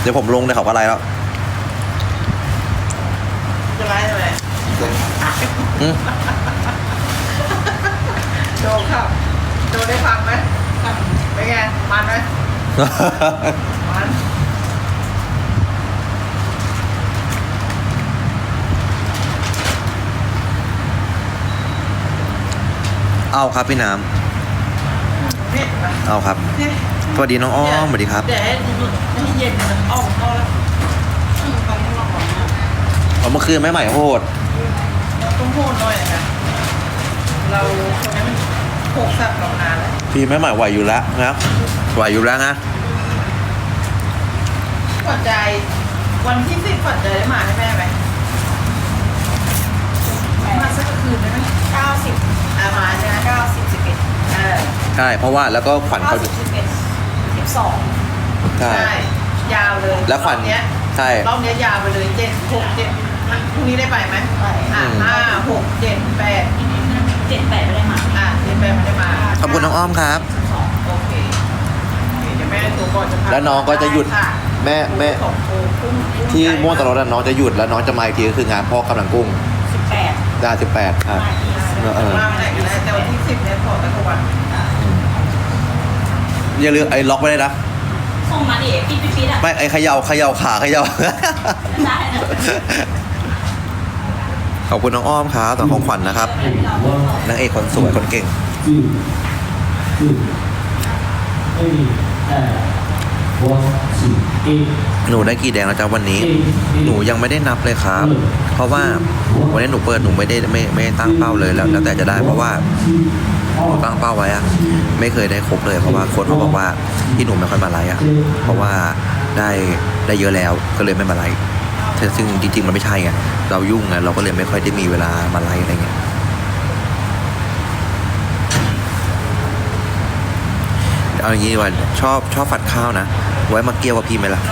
เดี๋ยวผมลงในเขาอะไรแล้วจะไล่ทำไมอืมโดนครับโดนได้ฟังไหมเป็นไง มันไหมมันเอาครับพี่น้นี่มาำ เอาครับ สวัสดีน้องอ้อมสวัสดีครับเดี๋ยวให้ให้เย็นอ้อมเข้าแล้วอืมตอนนี้เราบอกว่าเมื่อคืนแม่ใหม่โหดเราต้องโหดหน่อยนะเราคนนี้มันโขกสับเรานานแล้วพี่แม่ใหม่ไหวอยู่แล้วนะไหวอยู่แล้วนะปัจจัยวันที่สิบปัจจัยได้มาให้แม่ไหมมาสักคืนได้ไหมเก้าสิบอามาใช่ไหมเก้าสิบสิบเอ็ดเออ ใช่เพราะว่าแล้วก็ขวัญเก้าเขา สิบสิบเอ็ดสิบสองใช่ใช่ ยาวเลยแล้วขวัญรอบเนี้ยใช่ รอบเนี้ยยาวไปเลยเจ็ดหกเจ็ดมันพรุ่งนี้ได้ไปไหมไปอะอืม ห้าหกเจ็ดแปดเจ็ดแปดไม่ได้มาอะเจ็ดแปดไม่ได้มาขอบคุณน้องอ้อมครับ สองโอเคโอเคเดี๋ยวแม่โทรก่อนจะพาแล้วน้องก็จะหยุดค่ะแม่แม่ ของโทรพุ่งพุ่งที่ใหญ่ม่วงตลอดน้องจะหยุดแล้วน้องจะมาอีกทีก็คืองานพ่อกำลังกุ้งสิบแปดดาสิบแปดอะมาอีกเออเออมาไม่ได้ก็ได้แต่วัน ที่สิบเนี่ยขอตะกวันอย่าลืมไอ้ล็อกไว้เลยนะส่งมาดิปี๊ดปี๊ดปี๊ดอะไม่ไอ้เขย่าเขย่าขาเขย่าได้เนอะขอบคุณน้องอ้อมครับต่อของขวัญนะครับนางเอกคนสวยคนเก่ง two, two, three, and one, two, eight, หนูได้กี่แดงแล้วจ้าวันนี้ หนูยังไม่ได้นับเลยครับ เพราะว่าวันนี้หนูเปิดหนูไม่ได้ไม่ไม่ตั้งเป้าเลยแล้วแล้วแต่จะได้เพราะว่าหนูตั้งเป้าไว้อะไม่เคยได้ครบเลยเพราะว่าโค้ชเขาบอกว่าที่หนูไม่ค่อยมาไลฟ์อะเพราะว่าได้ได้เยอะแล้วก็เลยไม่มาไลฟ์ซึ่งจริงๆมันไม่ใช่ไงเรายุ่งไงเราก็เลยไม่ค่อยได้มีเวลามาไลฟ์อะไรเงี้ยเอาอย่างนี้ว่าชอบชอบฝัดข้าวนะ ไว้มาเกี่ยวกับพี่ไหมล่ะส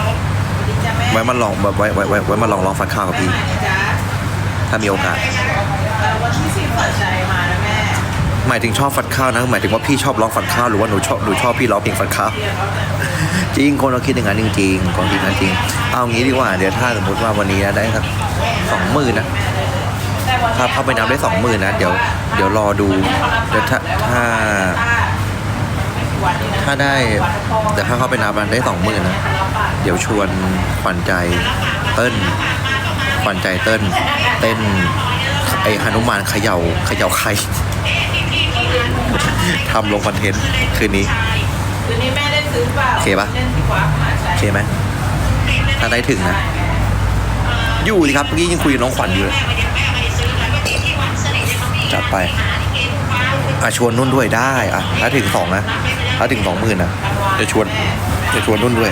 วัสดีจ้าแม่ไว้มาลองแบบไว้ไว้ไว้ไว้มาลองลองฝัดข้าวกับพี่ไปไหนจ๊ะถ้ามีโอกาสเอ่อวันที่สิบปัจจัยมานะแม่ หมายถึงชอบฝัดข้าวนะ หมายถึงว่าพี่ชอบร้องฝัดข้าวหรือว่าหนูชอบหนูชอบพี่ร้องเพลงฝัดข้าวเรียนเขาแต่จริงคนเราคิดอย่างนั้นจริงๆคนคิดอย่างนั้นจริง เอางี้ดีกว่าเดี๋ยวถ้าสมมติว่าวันนี้นะได้สักสองหมื่นนะถ้าเข้าไปนับได้สองหมื่นนะเดี๋ยวเดี๋ยวรอดูเดี๋ยวถ้าถ้า ถ้าได้เดี๋ยวถ้าเข้าไปนับมันได้สองหมื่นนะ เดี๋ยวชวนขวัญใจเติ้ลขวัญใจเติ้ลเต้นไอหนุมานเขย่าเขย่าไข่ทำลงคอนเทนต์คืนนี้คืนนี้แม่ได้ซื้อเปล่าโอเคปะเล่นที่วัดมหาชัโอเคไหมถ้าได้ถึงนะ อยู่สิครับเมื่อกี้ยังคุยกับน้องขวัญอยู่เลยจัดไป อะชวนนุ่นด้วยได้อะถ้าถึงสองนะถ้าถึงสองหมื่นนะจะชวนจะชวนนุ่นด้วย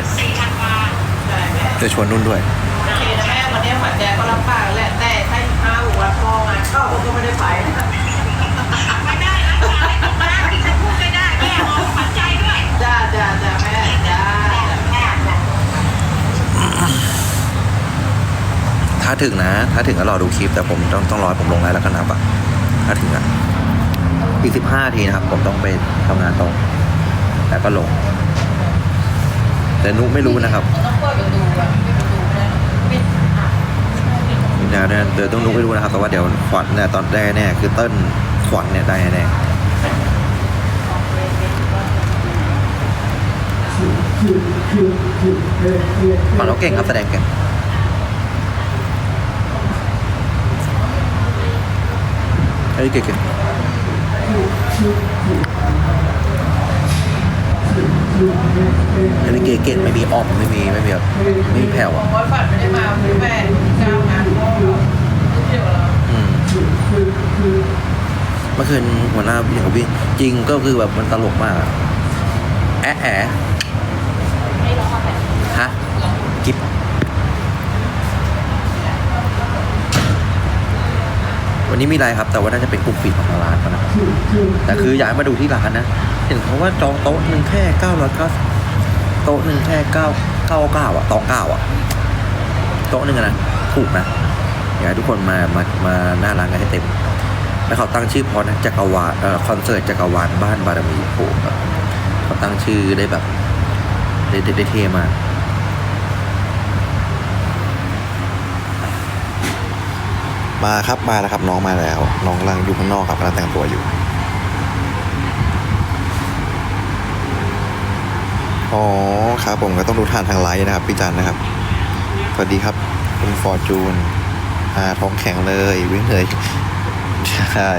จะชวนนุ่นด้วยแม่วันนี้ขวัญแจก็รับปากแหละแต่ถ้าอีกห้าหกวันพ่อมาก็ก็ไม่ได้ไปนะจ้าจ้าจ้าแม่จ้าจ้าถ้าถึงนะ ถ้าถึงก็รอดูคลิปแต่ผมต้องต้องรอผมลงไลน์แล้วก็นับอะถ้าถึงอะ อีกสิบห้าทีนะครับ ผมต้องไปทำงานต่อแล้วก็ลง แต่นุไม่รู้นะครับต้องเปิดประตูอะปิดประตูได้ปิดอะเดี๋ยวเนี่ยเดี๋ยวต้องนุไม่รู้นะครับแต่ว่าเดี๋ยวขวัญเนี่ยตอนได้แน่คือเติ้ลขวัญเนี่ยได้แน่ขวัญเขาเก่งครับแสดงเก่งเฮ้ยเก่งเก่ง อันนี้เกเก่งไม่มีออมไม่มีไม่มีแบบไม่มีแผ่วอะกว่าฝันไม่ได้มาวันที่แปดที่เก้างานพ่อเราไม่เกี่ยวหรออืมเมื่อคืนหัวหน้าวิ่งวิ่งจริงก็คือแบบมันตลกมากแอะแอะ ไม่ร้องมาแบบ ฮะกิ๊บ วันนี้มีอะไรครับแต่ว่าน่าจะเป็นกลุ่มปิดของทางร้านเขานะครับแต่คืออยากให้มาดูที่ร้านนะ เห็นเขาว่าจองโต๊ะหนึ่งแค่เก้าร้อยเก้าโต๊ะหนึ่งแค่เก้าเก้าเก้าอะตองเก้าอะโต๊ะหนึ่งนะถูกนะอยากให้ทุกคนมามามาหน้าร้านกันให้เต็ม แล้วเขาตั้งชื่อเพราะนะจักรวาลเอ่อคอนเสิร์ตจักรวาลบ้านบารมีโอ้โหเขาตั้งชื่อได้แบบได้ได้ได้เท่มาก มาครับมาแล้วครับน้องมาแล้ว น้องกำลังอยู่ข้างนอกครับกำลังแต่งตัวอยู่อ๋อครับผมก็ต้องดูทานทางไลน์นะครับพี่จันนะครับ สวัสดีครับ คุณฟอร์จูนอ่าท้องแข็งเลย วิ่งเลยใช่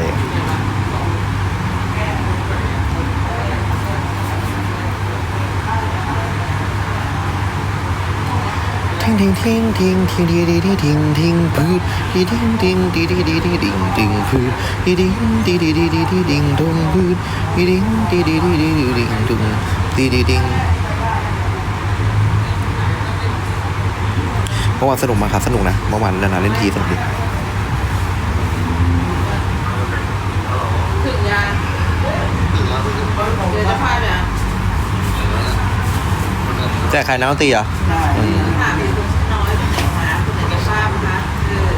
ทิ้งทิ้งทิ้งทิ้งทิ้งดีดีดีทิ้งทิ้งพืชดีทิ้งทิ้งดีดีดีดีดิ่งดิ่งพืชดีดิ้งดีดีดีดีดีดิ่งดงพืชดีดิ้งดีดีดีดีดีดิ่งดุงดีดีดิ่งเมื่อวานสนุกมากครับสนุกนะเมื่อวานนานาเล่นทีสนุกดีถึงยังเดี๋ยวจะพาไปอะแจกใครน้ำตีเหรอะถามอีกคุณน้อยเป็นไหนคะคุณไหนจะทราบคะเออ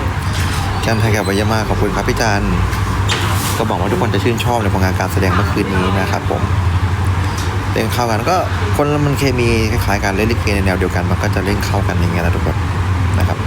แกมไทยกับวายามาขอบคุณครับพี่จันก็บอกว่าทุกคนจะชื่นชอบในผลงานการแสดงเมื่อคืนนี้นะครับผมเล่นเข้ากันก็คนมันเคมีคล้ายๆกันเล่นลิเกในแนวเดียวกันมันก็จะเล่นเข้ากันอย่างเงี้ยนะทุกคนนะครับ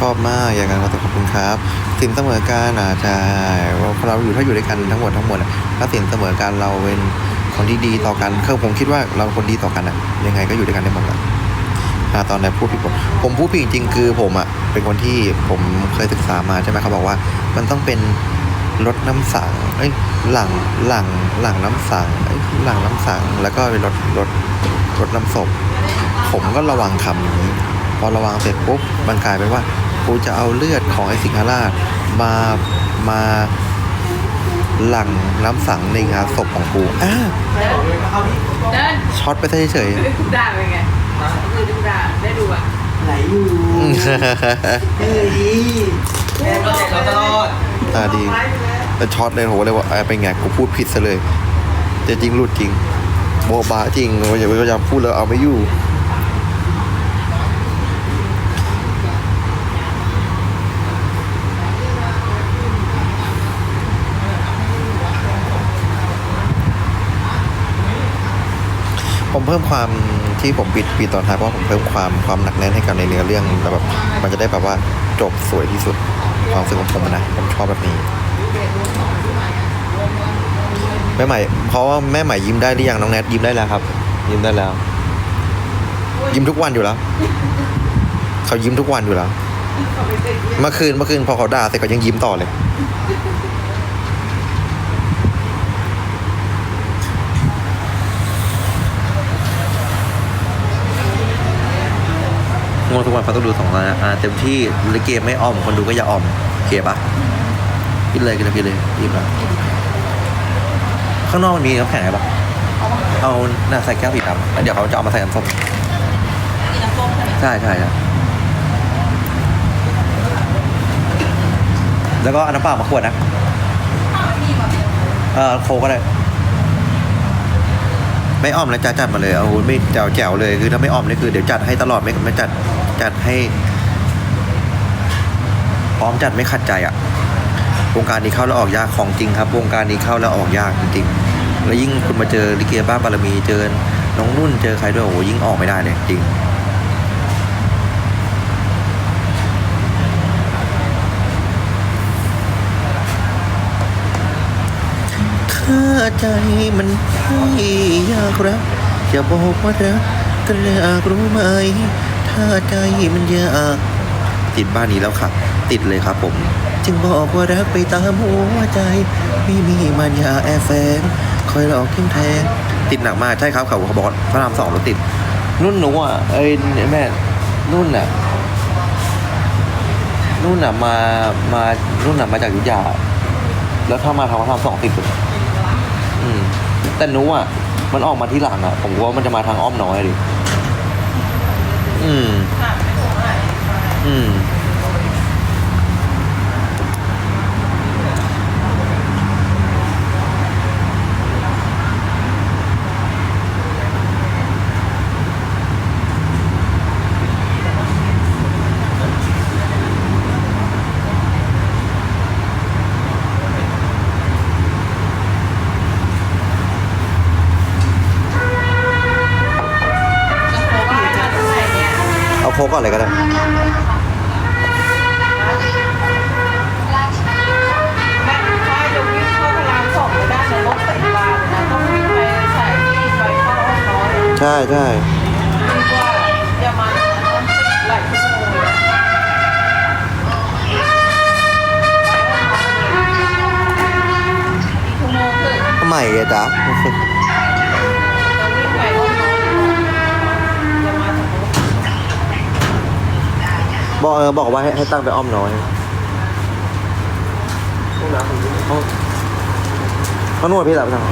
ชอบมากอย่างนั้นก็ต้องขอบคุณครับ สินเสมอการอาจจะเราอยู่ถ้าอยู่ด้วยกันทั้งหมดทั้งหมดถ้าสินเสมอการเราเป็นคนที่ดีต่อกันคือผมคิดว่าเราคนดีต่อกันอะยังไงก็อยู่ด้วยกันได้หมดอะอ่าตอนไหนพูดผิดผมผมพูดผิดจริงๆคือผมอะเป็นคนที่ผมเคยศึกษามาใช่ไหมเขาบอกว่า มันต้องเป็นรถน้ำสังเอ้ยหลังหลังหลังน้ำสังเอ้ยหลังน้ำสังแล้วก็เป็นรถรถรถน้ำศพผมก็ระวังคำนี้พอระวังเสร็จปุ๊บมันกลายเป็นว่า กูจะเอาเลือดของไอ้สิงหราชมามาหลั่งน้ำสังในงานศพของกูอ้าเดินช็อตไปซะเฉยด่าเป็นไงคือดูด่าได้ดูอะไหนอยู่ๆเฮ้ยแม่ก็เด็กเราตลอดตาดีแต่ช็อตเลยโหเลยว่าเอ้ยเป็นไงกูพูดผิดซะเลยแต่จริงรูดจริงโบบาจริงอย่าไปพยายามพูดแล้วเอาไม่อยู่ ผมเพิ่มความที่ผมปิดปีตอนท้ายเพราะผมเพิ่มความความหนักแน่นให้กับในเนื้อเรื่องแต่แบบมันจะได้แบบว่าจบสวยที่สุดความรู้สึกของผมอะนะผมชอบแบบนี้แม่ใหม่เพราะว่าแม่ใหม่ยิ้มได้หรือยังน้องแนทยิ้มได้แล้วครับ ยิ้มได้แล้ว ยิ้มทุกวันอยู่แล้วเขายิ้มทุกวันอยู่แล้วเมื่อคืนเมื่อคืนพอเขาด่าเสร็จก็ยังยิ้มต่อเลย งงทุกวันฟังต้องดูสองตอนนะอ่าเต็มที่ลิเกไม่อ่อมคนดูก็อย่าอ่อมโอเคปะกินเลยกินเลยกินเลยรีบแล้วข้างนอกมันมีน้ำแข็งไหมปะเอาหน้าใส่แก้วสีดำแล้วเดี๋ยวเขาจะเอามาใส่น้ำส้มกินน้ำส้มใช่ไหมใช่ใช่ใช่แล้วก็เอาน้ำเปล่ามาขวดนะอ้าวไม่มีมาเป็นเออโคกก็ได้ไม่อ้อมแล้วจัดจัดมาเลยเอาไม่แจ๋วแจ๋วเลยคือถ้าไม่อ้อมนี่คือเดี๋ยวจัดให้ตลอดไม่ไม่จัด จัดให้ พร้อมจัดไม่ขัดใจอะวงการนี้เข้าแล้วออกยากของจริงครับ วงการนี้เข้าแล้วออกยากจริงๆแล้วยิ่งคุณมาเจอลิเกบ้าบารมีเจอน้องนุ่นเจอใครด้วยโอ้โหยิ่งออกไม่ได้เลยจริงถ้าใจมันไม่อยากรักจะบอกว่ารักก็อยากรู้ไหม ถ้าใจมันอยากติดบ้านนี้แล้วค่ะ ติดเลยครับผม จึงบอกว่ารักไปตามหัวใจ ไม่มีมันยาแอบแฝงคอยหลอกทิ้งแทงติดหนักมากใช่ครับเขาบอกพระรามสองรถติด นุ่นหนูอะเอ้ยแม่นุ่นอะนุ่นอะมามานุ่นอะมาจากอยุธยาแล้วถ้ามาทางพระรามสองติดอืมแต่หนูอะมันออกมาที่หลังอะ ผมว่ามันจะมาทางอ้อมน้อยดิ เอาโคกก่อนเลยก็ได้ ใช่ใช่ดีกว่าอย่ามาหลายชั่วโมงชั่วโมงครึ่งทำไมอะจ๊ะเราวิ่งไปอ้อมน้อยดีกว่าอย่ามาสมมติบอกเออบอกว่าให้ให้ตั้งไปอ้อมน้อยห้องห้องนวดพี่หลับไปทางไหน